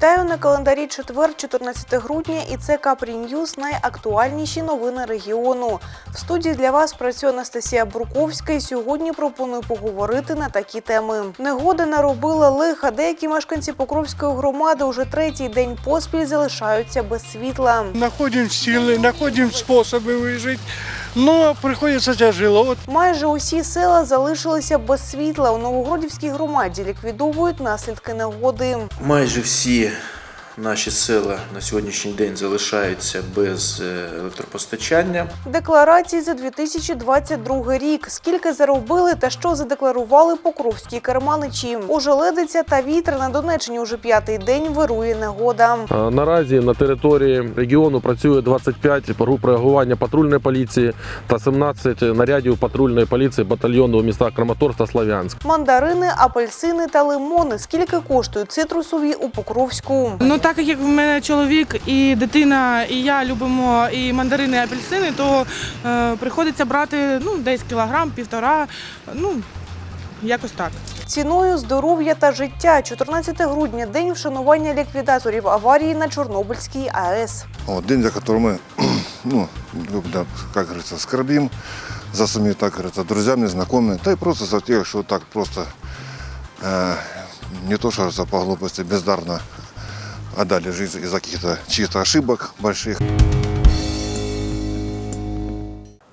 Вітаю на календарі четвер, 14 грудня, і це Капрі Ньюз найактуальніші новини регіону. В студії для вас працює Анастасія Бруковська. І сьогодні пропоную поговорити на такі теми. Негода наробила лиха. Деякі мешканці Покровської громади уже третій день поспіль залишаються без світла. Находим силы, находим способы выжить, но приходиться тяжело. Вот Майже усі села залишилися без світла. У Новогродівській громаді ліквідовують наслідки негоди. Майже всі наші села на сьогоднішній день залишаються без е, електропостачання. Декларації за 2022 рік. Скільки заробили та що задекларували покровські керманичі. Ожеледиця та вітер на Донеччині уже п'ятий день вирує негода. Наразі на території регіону працює 25 груп реагування патрульної поліції та 17 нарядів патрульної поліції батальйону у містах Краматорськ та Слов'янськ. Мандарини, апельсини та лимони. Скільки коштують цитрусові у Покровську? Ну так як в мене чоловік і дитина, і я любимо і мандарини, і апельсини, то е, приходиться брати ну десь кілограм, півтора. Ну якось так. Ціною здоров'я та життя. 14 грудня день вшанування ліквідаторів аварії на Чорнобильській АЕС. Вот, день, за который мы, ну, да, как говорится, скорбим за своими, так говорится, друзьями, знакомыми, да и просто за тех, что так просто э, не то, что за по глупости бездарно отдали жизнь из-за каких-то чьих-то ошибок больших.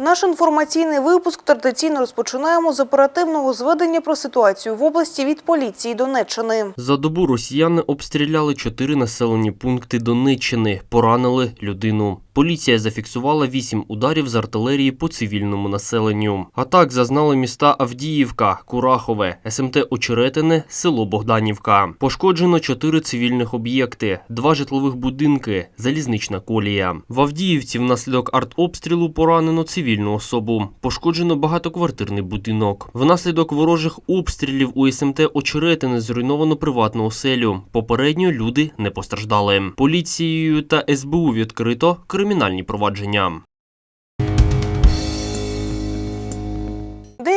Наш інформаційний випуск традиційно розпочинаємо з оперативного зведення про ситуацію в області від поліції Донеччини. За добу росіяни обстріляли чотири населені пункти Донеччини, поранили людину. Поліція зафіксувала вісім ударів з артилерії по цивільному населенню. Атак зазнали міста Авдіївка, Курахове, СМТ Очеретине, село Богданівка. Пошкоджено чотири цивільних об'єкти, два житлових будинки, залізнична колія. В Авдіївці внаслідок артобстрілу поранено цивільну особу. Пошкоджено багатоквартирний будинок. Внаслідок ворожих обстрілів у СМТ Очеретине зруйновано приватну оселю. Попередньо люди не постраждали. Поліцією та СБУ відкрито кримінальні провадження.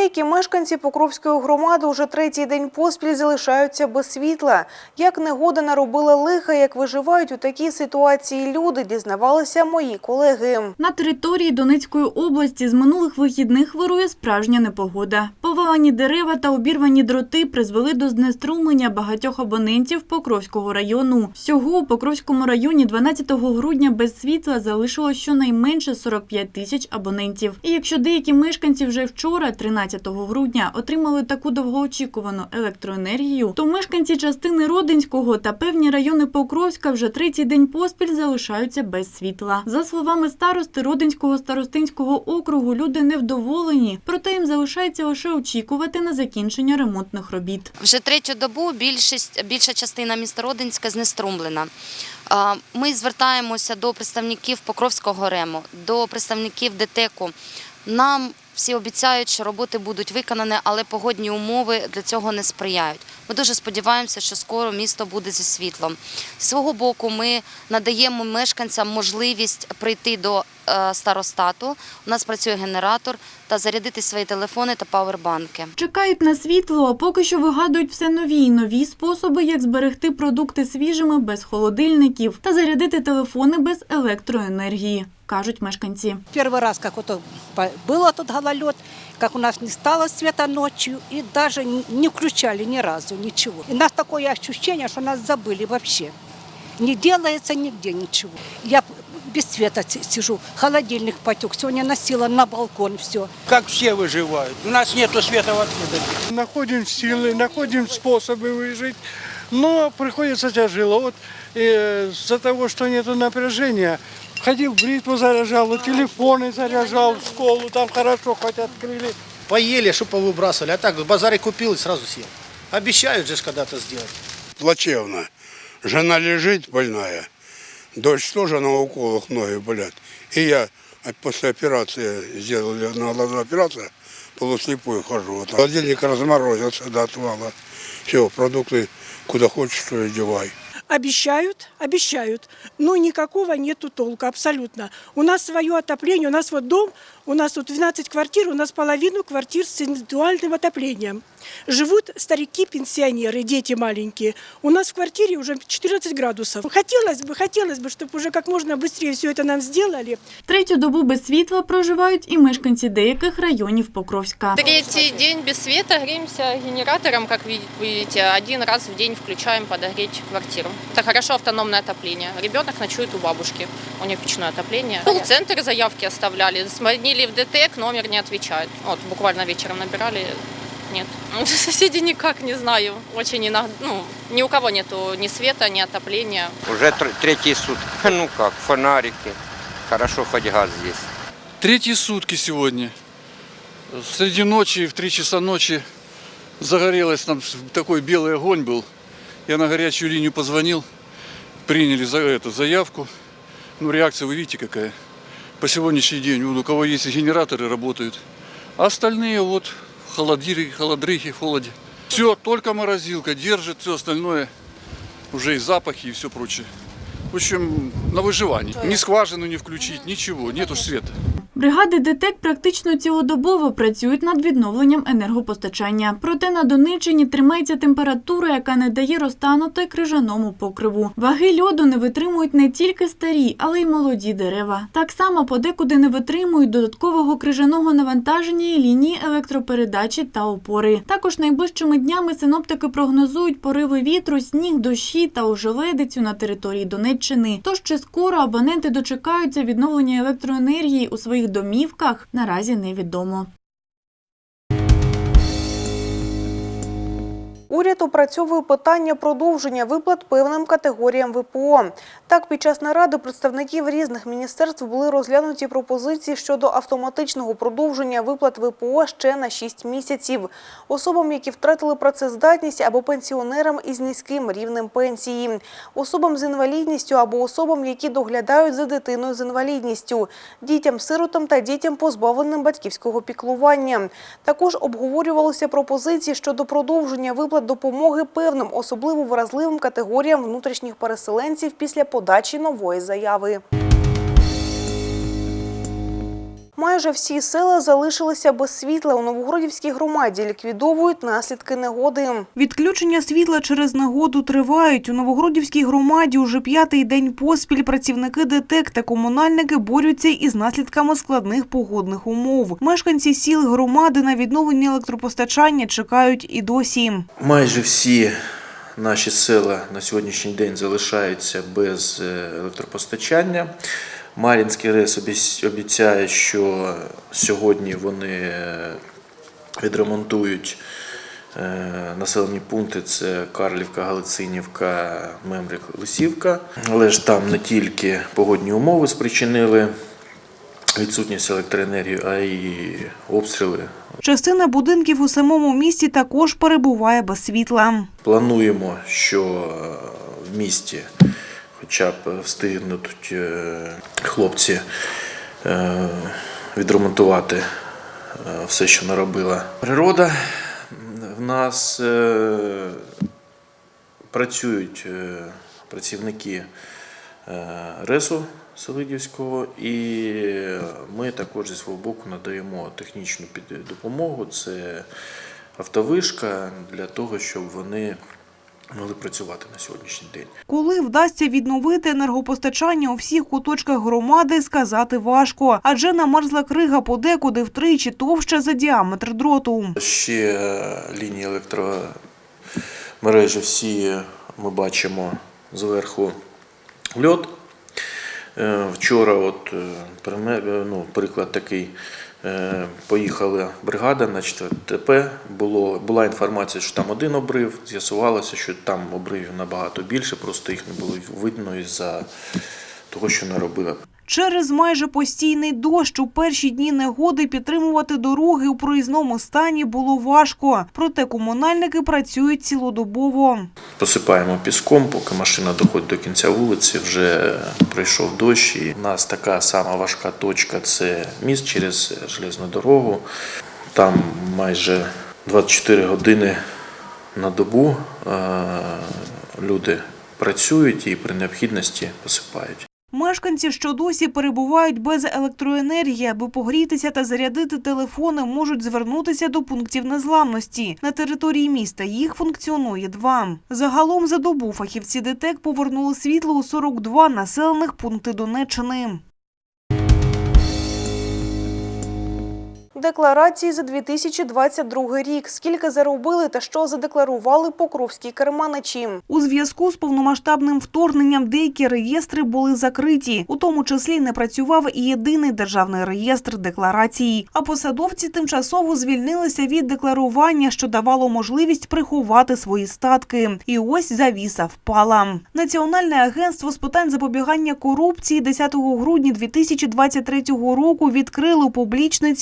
Деякі мешканці Покровської громади уже третій день поспіль залишаються без світла. Як негода наробила лиха, як виживають у такій ситуації люди, дізнавалися мої колеги. На території Донецької області з минулих вихідних вирує справжня непогода. Повалені дерева та обірвані дроти призвели до знеструмлення багатьох абонентів Покровського району. Всього у Покровському районі 12 грудня без світла залишилось щонайменше 45 тисяч абонентів. І якщо деякі мешканці вже вчора, 13 грудня, отримали таку довгоочікувану електроенергію, то мешканці частини Родинського та певні райони Покровська вже третій день поспіль залишаються без світла. За словами старости Родинського старостинського округу, люди невдоволені, проте їм залишається лише очікувати на закінчення ремонтних робіт. Вже третю добу більшість, більша частина міста Родинська знеструмлена. Ми звертаємося до представників Покровського РЕМу, до представників ДТЕКу. Нам всі обіцяють, що роботи будуть виконані, але погодні умови для цього не сприяють. Ми дуже сподіваємося, що скоро місто буде зі світлом. З свого боку, ми надаємо мешканцям можливість прийти до е, старостату. У нас працює генератор та зарядити свої телефони та павербанки. Чекають на світло, а поки що вигадують все нові й нові способи, як зберегти продукти свіжими без холодильників та зарядити телефони без електроенергії, кажуть мешканці. Первый раз, как вот по- был этот гололед, как у нас не стало света ночью, и даже н- не включали ни разу ничего. И у нас такое ощущение, что нас забыли вообще. Не делается нигде ничего. Я без света си- сижу, холодильник потек, сегодня носила на балкон все. как все выживают. У нас нету света вообще. находим силы, находим способы выжить, но приходится тяжело. Вот э, из-за того, что нету напряжения, ходил бритву заряжал, телефоны заряжал в школу, там хорошо хоть открыли. Поели, что повыбрасывали. А так в базаре купил и сразу съел. Обещают же когда-то сделать. плачевно. Жена лежит больная, дочь тоже на уколах ноги болят. И я после операции, сделали на глазу операцию, полуслепой хожу. Вот. Холодильник разморозился до отвала. Все, продукты куда хочешь, что и девай. Обещают, обещают, но никакого нету толка абсолютно. У нас свое отопление, у нас вот дом, у нас тут 12 квартир, у нас половину квартир с индивидуальным отоплением. Живут старики, пенсионеры, дети маленькие. У нас в квартире уже 14 градусов. Хотелось бы, хотелось бы, чтобы уже как можно быстрее все это нам сделали. Третю добу без світла проживають і мешканці деяких районів Покровська. Третий день без света греемся генератором, как ви- видите. Один раз в день включаем подогреть квартиру. Это хорошо автономное отопление. Ребенок ночует у бабушки. У нее печное отопление. В центр заявки оставляли. Звонили в ДТЭК, номер не отвечает. Вот буквально вечером набирали. нет. Ну, Соседи никак, не знаю. Очень иногда, ну, ни у кого нету ни света, ни отопления. Уже тр- третьи сутки. Ну как, фонарики. Хорошо, хоть газ есть. Третьи сутки сегодня. Среди ночи, в 3 часа ночи загорелось, там такой белый огонь был. Я на горячую линию позвонил, приняли за эту заявку. Ну, реакция вы видите какая. По сегодняшний день, у кого есть генераторы, работают. А остальные вот холодиры, холодрыхи в холоде. Все, только морозилка держит, все остальное уже и запахи, и все прочее. В общем, на выживание. Ни скважину не включить, ничего, нету ж света. Бригади ДТЕК практично цілодобово працюють над відновленням енергопостачання. Проте на Донеччині тримається температура, яка не дає розтанути крижаному покриву. Ваги льоду не витримують не тільки старі, але й молоді дерева. Так само подекуди не витримують додаткового крижаного навантаження і лінії електропередачі та опори. Також найближчими днями синоптики прогнозують пориви вітру, сніг, дощі та ожеледицю на території Донеччини. Тож чи скоро абоненти дочекаються відновлення електроенергії у своїх домівках, наразі невідомо. Уряд опрацьовує питання продовження виплат певним категоріям ВПО. Так, під час наради представників різних міністерств були розглянуті пропозиції щодо автоматичного продовження виплат ВПО ще на 6 місяців особам, які втратили працездатність або пенсіонерам із низьким рівнем пенсії, особам з інвалідністю або особам, які доглядають за дитиною з інвалідністю, дітям-сиротам та дітям, позбавленим батьківського піклування. Також обговорювалися пропозиції щодо продовження виплат допомоги певним особливо вразливим категоріям внутрішніх переселенців після подачі нової заяви. Майже всі села залишилися без світла. У Новогродівській громаді ліквідовують наслідки негоди. Відключення світла через негоду тривають. У Новогродівській громаді уже п'ятий день поспіль працівники ДТЕК та комунальники борються із наслідками складних погодних умов. Мешканці сіл громади на відновлення електропостачання чекають і досі. Майже всі наші села на сьогоднішній день залишаються без е, електропостачання. Мар'їнський обіць- обіцяє, що сьогодні вони е, відремонтують е, населені пункти. Це Карлівка, Галицинівка, Мемрик, Лисівка. Але ж там не тільки погодні умови спричинили відсутність електроенергії, а й обстріли Частина будинків у самому місті також перебуває без світла. Плануємо, що е, в місті хоча б встигнуть е, хлопці е, відремонтувати е, все, що наробила природа. В нас працюють працівники РЕСу Селидівського, і ми також зі свого боку надаємо технічну допомогу. Це автовишка для того, щоб вони могли працювати на сьогоднішній день. Коли вдасться відновити енергопостачання у всіх куточках громади, сказати важко, адже намерзла крига подекуди втричі товща за діаметр дроту. Ще е, лінії електромережі всі ми бачимо зверху льод. Е, Вчора, от е, е, ну, приклад такий. Е, Поїхала бригада на 4 ТП. Було, була інформація, що там один обрив. З'ясувалося, що там обривів набагато більше, просто їх не було видно із-за того, що наробила. Через майже постійний дощ у перші дні негоди підтримувати дороги у проїзному стані було важко. Проте комунальники працюють цілодобово. Посипаємо піском, поки машина доходить до кінця вулиці, вже пройшов дощ. І у нас така сама важка точка це міст через железну дорогу. Там майже 24 години на добу е, люди працюють і при необхідності посипають. Мешканці, що досі перебувають без електроенергії, аби погрітися та зарядити телефони, можуть звернутися до пунктів незламності. На території міста їх функціонує два. Загалом за добу фахівці ДТЕК повернули світло у 42 населених пункти Донеччини. Декларації за 2022 рік. Скільки заробили та що задекларували покровські керманичі. У зв'язку з повномасштабним вторгненням деякі реєстри були закриті. У тому числі не працював і єдиний державний реєстр декларацій. А посадовці тимчасово звільнилися від декларування, що давало можливість приховати свої статки. І ось завіса впала. Національне агентство з питань запобігання корупції 10 грудня 2023 року відкрило публічне публічний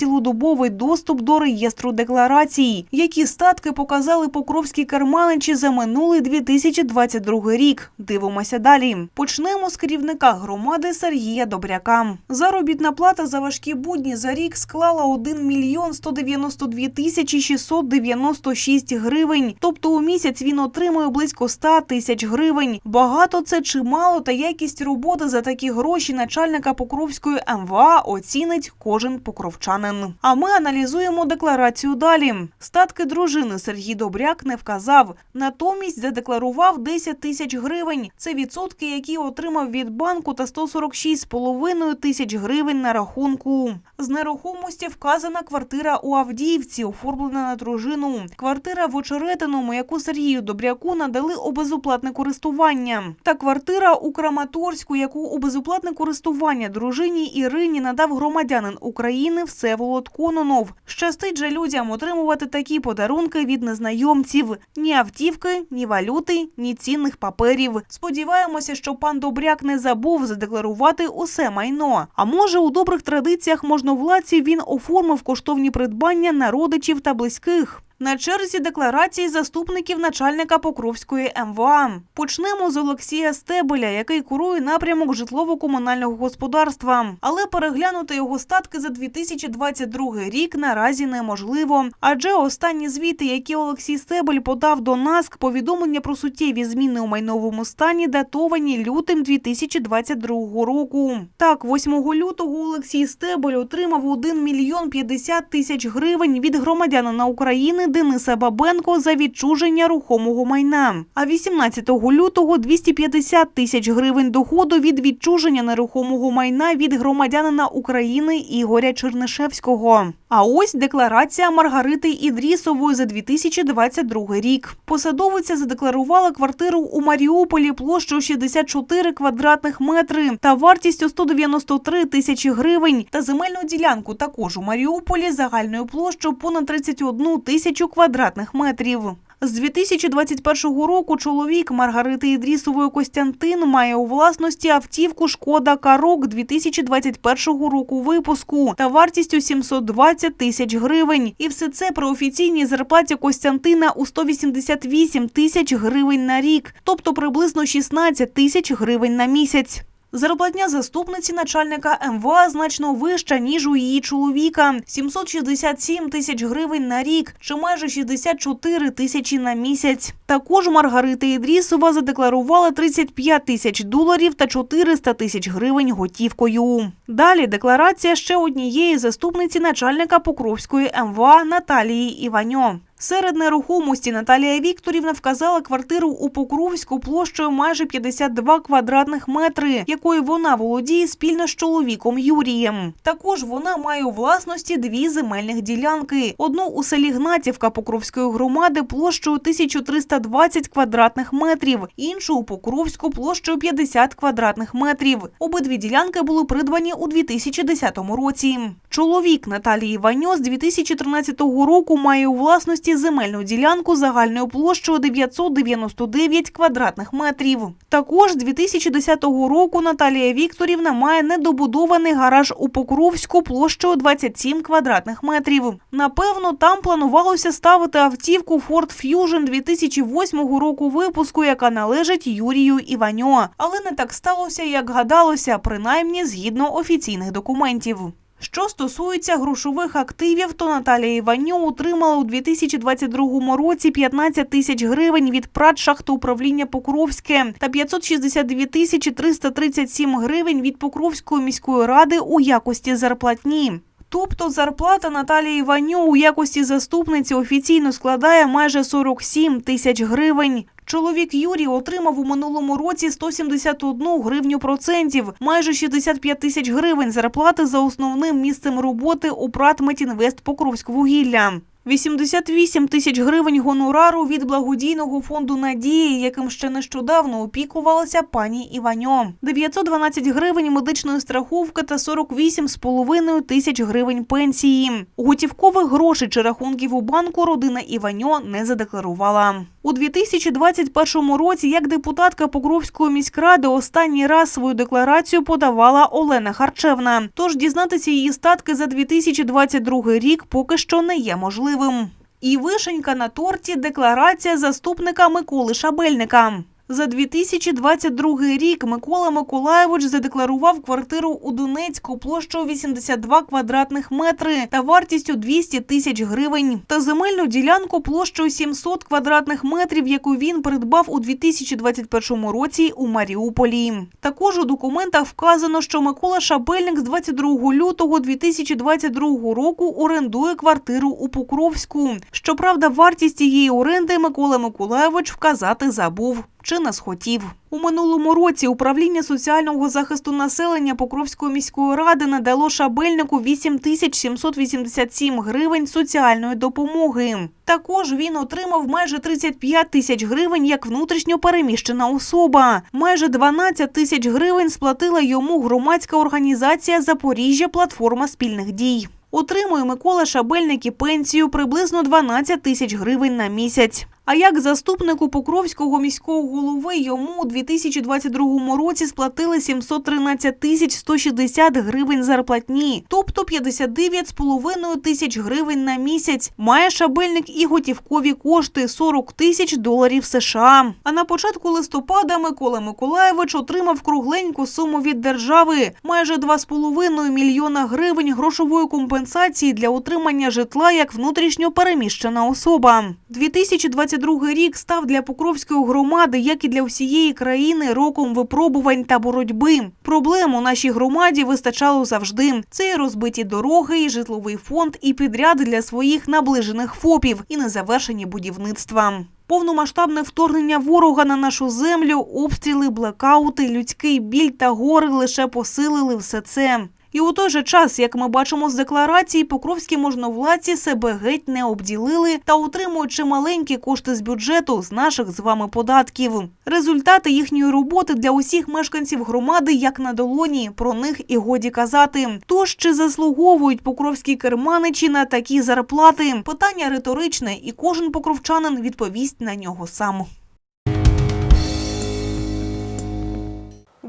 цілодобовий доступ до реєстру декларацій, які статки показали покровські керманичі за минулий 2022 рік. Дивимося далі. Почнемо з керівника громади Сергія Добряка. Заробітна плата за важкі будні за рік склала 1 мільйон 192 тисячі 696 гривень. Тобто у місяць він отримує близько 100 тисяч гривень. Багато це чи мало, та якість роботи за такі гроші начальника Покровської МВА оцінить кожен покровчанин. А ми аналізуємо декларацію далі. Статки дружини Сергій Добряк не вказав. Натомість задекларував 10 тисяч гривень. Це відсотки, які отримав від банку, та 146,5 тисяч гривень на рахунку. З нерухомості вказана квартира у Авдіївці, оформлена на дружину. Квартира в Очеретиному, яку Сергію Добряку надали у безоплатне користування. Та квартира у Краматорську, яку у безоплатне користування дружині Ірині надав громадянин України Всеволод Кононов. Щастить же людям отримувати такі подарунки від незнайомців: ні автівки, ні валюти, ні цінних паперів. Сподіваємося, що пан Добряк не забув задекларувати усе майно. А може, у добрих традиціях можновладців він оформив коштовні придбання на родичів та близьких. На черзі декларації заступників начальника Покровської МВА. Почнемо з Олексія Стебеля, який курує напрямок житлово-комунального господарства. Але переглянути його статки за 2022 рік наразі неможливо. Адже останні звіти, які Олексій Стебель подав до НАСК, повідомлення про суттєві зміни у майновому стані датовані лютим 2022 року. Так, 8 лютого Олексій Стебель отримав 1 мільйон 50 тисяч гривень від громадянина України Дениса Бабенко за відчуження рухомого майна. А 18 лютого 250 тисяч гривень доходу від відчуження нерухомого майна від громадянина України Ігоря Чернишевського. А ось декларація Маргарити Ідрісової за 2022 рік. Посадовиця задекларувала квартиру у Маріуполі площею 64 квадратних метри та вартістю 193 тисячі гривень та земельну ділянку також у Маріуполі загальною площею понад 31 тисячу квадратних метрів. З 2021 року чоловік Маргарити Ідрісової Костянтин має у власності автівку «Шкода Карок» 2021 року випуску та вартістю 720 тисяч гривень. І все це при офіційній зарплаті Костянтина у 188 тисяч гривень на рік, тобто приблизно 16 тисяч гривень на місяць. Зарплатня заступниці начальника МВА значно вища, ніж у її чоловіка – 767 тисяч гривень на рік, чи майже 64 тисячі на місяць. Також Маргарита Ідрісова задекларувала 35 тисяч доларів та 400 тисяч гривень готівкою. Далі декларація ще однієї заступниці начальника Покровської МВА Наталії Іваньо. Серед нерухомості Наталія Вікторівна вказала квартиру у Покровську площею майже 52 квадратних метри, якою вона володіє спільно з чоловіком Юрієм. Також вона має у власності дві земельних ділянки: одну у селі Гнатівка Покровської громади площею 1320 квадратних метрів, іншу у Покровську площею 50 квадратних метрів. Обидві ділянки були придбані у 2010 році. Чоловік Наталії Ваньо з 2013 року має у власності земельну ділянку загальною площею 999 квадратних метрів. Також з 2010 року Наталія Вікторівна має недобудований гараж у Покровську площею 27 квадратних метрів. Напевно, там планувалося ставити автівку Ford Fusion 2008 року випуску, яка належить Юрію Іваньо. Але не так сталося, як гадалося, принаймні згідно офіційних документів. Що стосується грошових активів, то Наталія Іваньо отримала у 2022 році 15 тисяч гривень від ПРАТ шахти управління Покровське та 562 тисячі 337 гривень від Покровської міської ради у якості зарплатні. Тобто зарплата Наталії Іваньо у якості заступниці офіційно складає майже 47 тисяч гривень. Чоловік Юрій отримав у минулому році 171 гривню процентів, майже 65 тисяч гривень зарплати за основним місцем роботи у ПРАТ Метінвест Покровськвугілля. 88 тисяч гривень гонорару від благодійного фонду Надії, яким ще нещодавно опікувалася пані Іваньо. 912 гривень медичної страховки та 48,5 тисяч гривень пенсії. Готівкових грошей чи рахунків у банку родина Іваньо не задекларувала. У 2021 році, як депутатка Покровської міськради, останній раз свою декларацію подавала Олена Харчевна. Тож дізнатися її статки за 2022 рік поки що не є можливим. І вишенька на торті декларація заступника Миколи Шабельника. За 2022 рік Микола Миколаєвич задекларував квартиру у Донецьку площею 82 квадратних метри та вартістю 200 тисяч гривень та земельну ділянку площею 700 квадратних метрів, яку він придбав у 2021 році у Маріуполі. Також у документах вказано, що Микола Шабельник з 22 лютого 2022 року орендує квартиру у Покровську. Щоправда, вартість цієї оренди Микола Миколаєвич вказати забув. Чи не схотів у минулому році управління соціального захисту населення Покровської міської ради надало шабельнику 8 тисяч 787 гривень соціальної допомоги. Також він отримав майже 35 тисяч гривень як внутрішньо переміщена особа. Майже 12 тисяч гривень сплатила йому громадська організація Запоріжжя Платформа спільних дій. Отримує Микола Шабельник і пенсію приблизно 12 тисяч гривень на місяць. А як заступнику Покровського міського голови йому у 2022 році сплатили 713 тисяч 160 гривень зарплатні, тобто 59,5 тисяч гривень на місяць. Має шабельник і готівкові кошти 40 тисяч доларів США. А на початку листопада Микола Миколаєвич отримав кругленьку суму від держави майже 2,5 мільйона гривень грошової компенсації для утримання житла як внутрішньо переміщена особа. 2022 рік став для Покровської громади, як і для всієї країни, роком випробувань та боротьби. Проблем у нашій громаді вистачало завжди. Це і розбиті дороги, і житловий фонд, і підряди для своїх наближених ФОПів, і незавершені будівництва. Повномасштабне вторгнення ворога на нашу землю, обстріли, блекаути, людський біль та гори лише посилили все це. І у той же час, як ми бачимо з декларації, покровські можновладці себе геть не обділили та отримують чималенькі кошти з бюджету з наших з вами податків. Результати їхньої роботи для усіх мешканців громади як на долоні. Про них і годі казати. Тож чи заслуговують покровські керманичі на такі зарплати? Питання риторичне, і кожен покровчанин відповість на нього сам.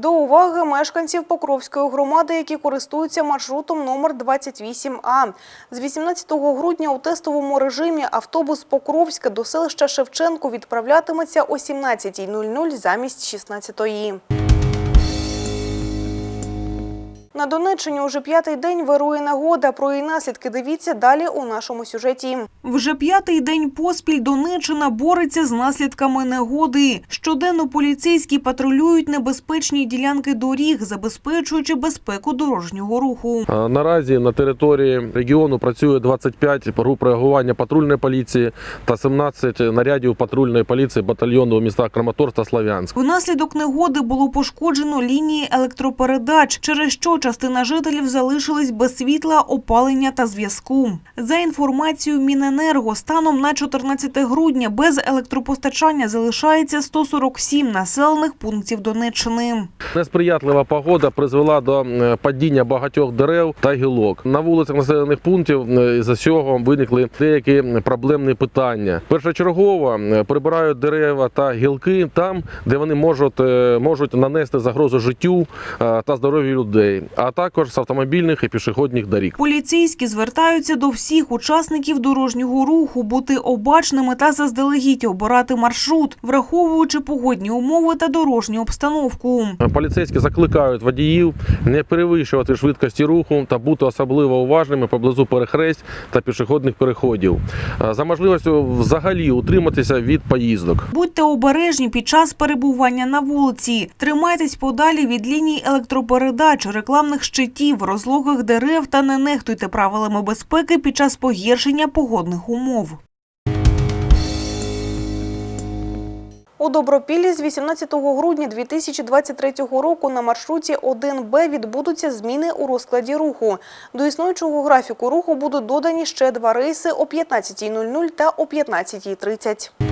До уваги мешканців Покровської громади, які користуються маршрутом номер 28А. З 18 грудня у тестовому режимі автобус Покровська до селища Шевченко відправлятиметься о 17.00 замість 16.00. На Донеччині уже п'ятий день вирує негода. Про її наслідки дивіться далі у нашому сюжеті. Вже п'ятий день поспіль Донеччина бореться з наслідками негоди. Щоденно поліцейські патрулюють небезпечні ділянки доріг, забезпечуючи безпеку дорожнього руху. Наразі на території регіону працює 25 груп реагування патрульної поліції та 17 нарядів патрульної поліції батальйону у містах Краматорськ та Слов'янськ. Внаслідок негоди було пошкоджено лінії електропередач, через що частина жителів залишились без світла, опалення та зв'язку. За інформацією Міненерго, станом на 14 грудня без електропостачання залишається 147 населених пунктів Донеччини. Несприятлива погода призвела до падіння багатьох дерев та гілок. На вулицях населених пунктів за цього виникли деякі проблемні питання. Першочергово прибирають дерева та гілки там, де вони можуть, е, можуть нанести загрозу життю е, та здоров'ю людей. А також з автомобільних і пішохідних доріг. Поліцейські звертаються до всіх учасників дорожнього руху бути обачними та заздалегідь обирати маршрут, враховуючи погодні умови та дорожню обстановку. Поліцейські закликають водіїв не перевищувати швидкості руху та бути особливо уважними поблизу перехресть та пішохідних переходів. За можливістю взагалі утриматися від поїздок. Будьте обережні під час перебування на вулиці. Тримайтесь подалі від ліній електропередач, рекламних щитів, розлогих дерев та не нехтуйте правилами безпеки під час погіршення погодних умов. У Добропіллі з 18 грудня 2023 року на маршруті 1Б відбудуться зміни у розкладі руху. До існуючого графіку руху будуть додані ще два рейси о 15.00 та о 15.30.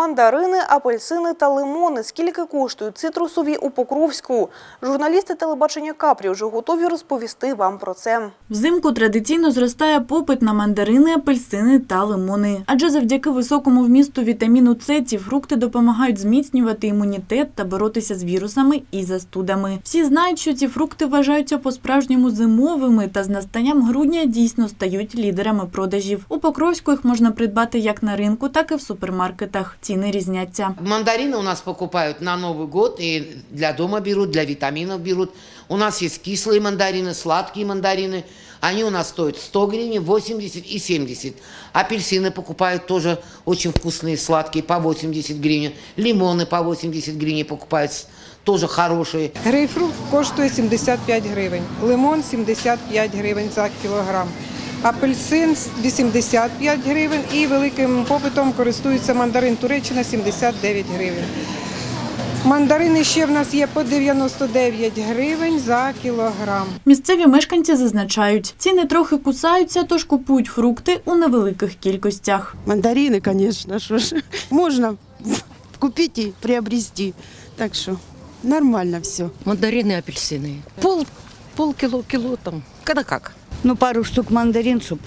Мандарини, апельсини та лимони. Скільки коштують цитрусові у Покровську? Журналісти телебачення Капрі вже готові розповісти вам про це. Взимку традиційно зростає попит на мандарини, апельсини та лимони. Адже завдяки високому вмісту вітаміну С ці фрукти допомагають зміцнювати імунітет та боротися з вірусами і застудами. Всі знають, що ці фрукти вважаються по-справжньому зимовими та з настанням грудня дійсно стають лідерами продажів. У Покровську їх можна придбати як на ринку, так і в супермаркетах. Ціни різняться. Мандарины у нас покупают на Новый год и для дома берут, для витаминов берут. У нас есть кислые мандарины, сладкие мандарины. Они у нас стоят 100 гривен, 80 и 70. Апельсины покупают тоже очень вкусные, сладкие, по 80 гривен. Лимоны по 80 гривен покупают, с- тоже хорошие. Грейпфрут коштує 75 гривень, лимон 75 гривень за кілограм, апельсин 85 гривень і великим попитом користується мандарин Туреччина 79 гривень. Мандарини ще в нас є по 99 гривень за кілограм. Місцеві мешканці зазначають, ціни трохи кусаються, тож купують фрукти у невеликих кількостях. Мандарины, конечно, что ж. Можно купить и приобрести. Так что нормально все. Мандарины, апельсины. Пол, полкило, кило там. Когда как. Ну, пару штук мандарин, чтобы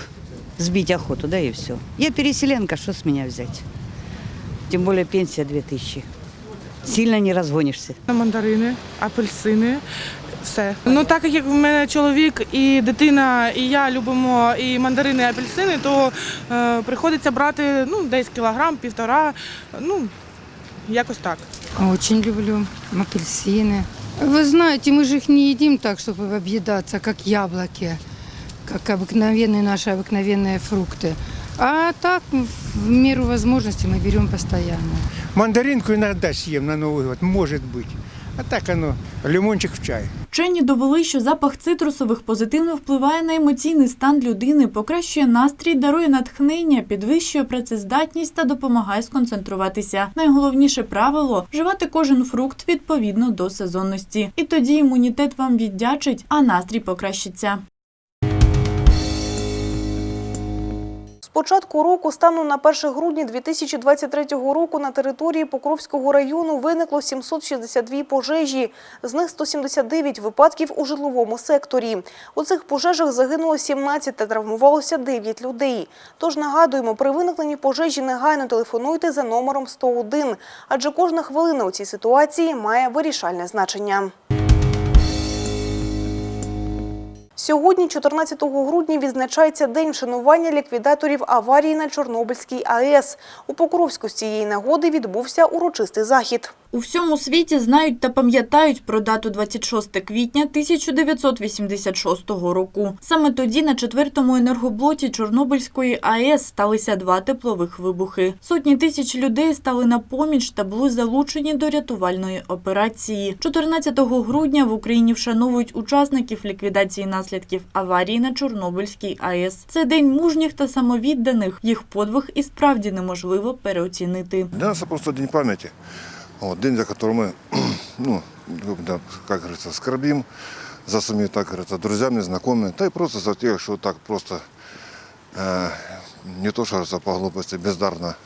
сбить охоту, да и все. Я переселенка, что с меня взять? Тем более пенсия 2000. Сильно не разгонишься. Мандарини, апельсини. Все. Ну так як в мене чоловік і дитина, і я любимо і мандарини, і апельсини, то е, приходиться брати ну, десь кілограм, півтора. Ну, якось так. Очень люблю апельсины. Вы знаете, мы же их не едим так, чтобы объедаться, как яблоки, как обыкновенные наши обыкновенные фрукты. А так, в меру возможности мы берем постоянно. Мандаринку иногда съем на Новый год, может быть. А так оно, лимончик в чай. Вчені довели, що запах цитрусових позитивно впливає на емоційний стан людини, покращує настрій, дарує натхнення, підвищує працездатність та допомагає сконцентруватися. Найголовніше правило вживати кожен фрукт відповідно до сезонності. І тоді імунітет вам віддячить, а настрій покращиться. Початку року, станом на 1 грудня 2023 року, на території Покровського району виникло 762 пожежі, з них 179 випадків у житловому секторі. У цих пожежах загинуло 17 та травмувалося 9 людей. Тож нагадуємо, при виникненні пожежі негайно телефонуйте за номером 101, адже кожна хвилина у цій ситуації має вирішальне значення. Сьогодні, 14 грудня, відзначається День вшанування ліквідаторів аварії на Чорнобильській АЕС. У Покровську з цієї нагоди відбувся урочистий захід. У всьому світі знають та пам'ятають про дату 26 квітня 1986 року. Саме тоді на четвертому енергоблоці Чорнобильської АЕС сталися два теплових вибухи. Сотні тисяч людей стали на поміч та були залучені до рятувальної операції. 14 грудня в Україні вшановують учасників ліквідації наслідків аварії на Чорнобильській АЕС. Це день мужніх та самовідданих. Їх подвиг і справді неможливо переоцінити. Для нас это просто день памяти. Вот, день, за который мы, ну, да, как говорится, скорбим за своими, так говорится, друзьями, знакомыми, да и просто за тех, что так просто э, не то, что говорится, по глупости бездарно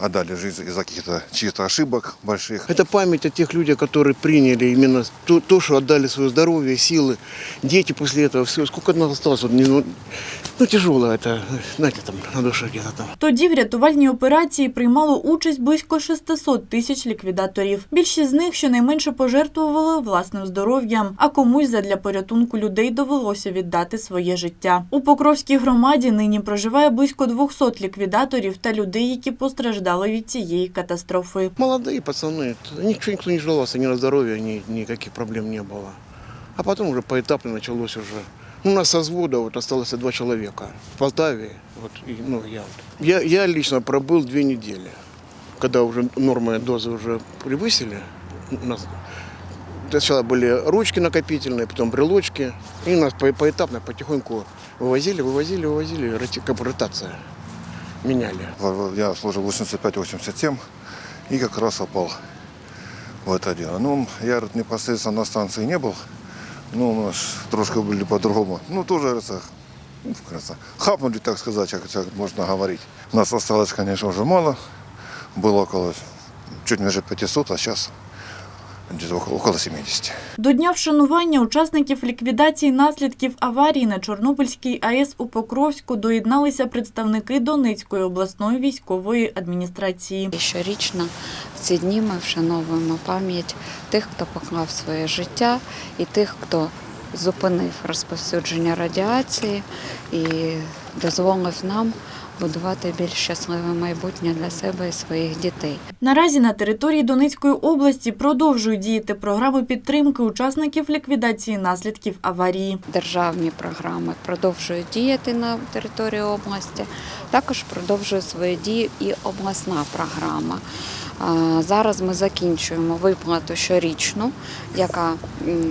отдали жизнь из-за каких-то чьих-то ошибок больших. Это память о тех людях, которые приняли именно то, то, что отдали свое здоровье, силы. Дети после этого, все, сколько от нас осталось, вот, не- ну, ну, тяжело это, знаете, там, на душе где-то там. Тоді в рятувальній операції приймало участь близько 600 тисяч ліквідаторів. Більшість з них щонайменше пожертвували власним здоров'ям, а комусь задля порятунку людей довелося віддати своє життя. У Покровській громаді нині проживає близько 200 ліквідаторів та людей, які постраждали від цієї катастрофи. Молодые пацаны, ничего никто не жаловался, ни на здоровье, ни, никаких проблем не было. А потом уже поэтапно началось уже. Ну, у нас со взвода вот осталось два человека. В Полтаве, вот, и, ну, я, вот. я. Я лично пробыл две недели. Когда уже нормы дозы уже превысили, у нас сначала были ручки накопительные, потом брелочки. И нас по- поэтапно, потихоньку вывозили, вывозили, вывозили, как меняли. Я служил 85-87 и как раз попал в это дело. Ну, я непосредственно на станции не был. Ну, у нас трошки были по-другому. Ну, тоже, говорится, ну, кажется, хапнули, так сказать, как, как можно говорить. Нас осталось, конечно, уже мало. Было около чуть ниже 500, а сейчас около, около 70. До дня вшанування учасників ліквідації наслідків аварії на Чорнобильській АЕС у Покровську доєдналися представники Донецької обласної військової адміністрації. І щорічно в ці дні ми вшановуємо пам'ять тих, хто поклав своє життя, і тих, хто зупинив розповсюдження радіації і дозволив нам будувати більш щасливе майбутнє для себе і своїх дітей. Наразі на території Донецької області продовжують діяти програми підтримки учасників ліквідації наслідків аварії. Державні програми продовжують діяти на території області. Також продовжує свої дії і обласна програма. Зараз ми закінчуємо виплату щорічну, яка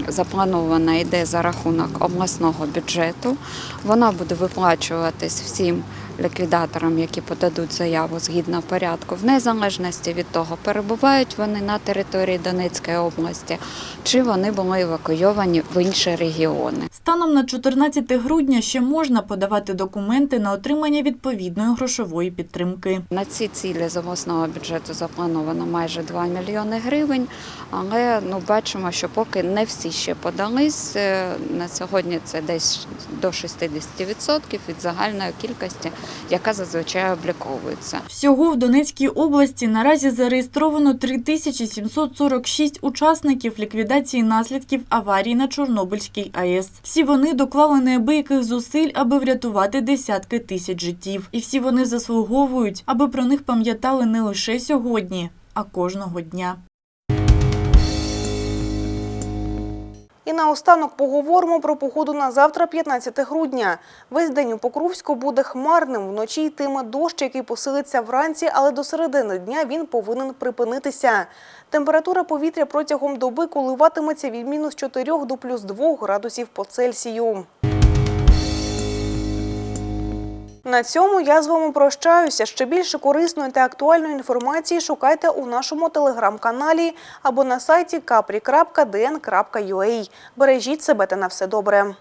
запланована йде за рахунок обласного бюджету. Вона буде виплачуватись всім ліквідаторам, які подадуть заяву згідно порядку, в незалежності від того, перебувають вони на території Донецької області чи вони були евакуйовані в інші регіони. Станом на 14 грудня ще можна подавати документи на отримання відповідної грошової підтримки. На ці цілі з обласного бюджету заплановано майже 2 мільйони гривень, але ну бачимо, що поки не всі ще подались. Е, На сьогодні це десь до 60% від загальної кількості, яка зазвичай обліковується. Всього в Донецькій області наразі зареєстровано 3746 учасників ліквідації наслідків аварії на Чорнобильській АЕС. Всі вони доклали неабияких зусиль, аби врятувати десятки тисяч життів. І всі вони заслуговують, аби про них пам'ятали не лише сьогодні, а кожного дня. І наостанок поговоримо про погоду на завтра, 15 грудня. Весь день у Покровську буде хмарним. Вночі йтиме дощ, який посилиться вранці, але до середини дня він повинен припинитися. Температура повітря протягом доби коливатиметься від мінус 4 до плюс 2 градусів по Цельсію. На цьому я з вами прощаюся. Ще більше корисної та актуальної інформації шукайте у нашому телеграм-каналі або на сайті capri.dn.ua. Бережіть себе та на все добре.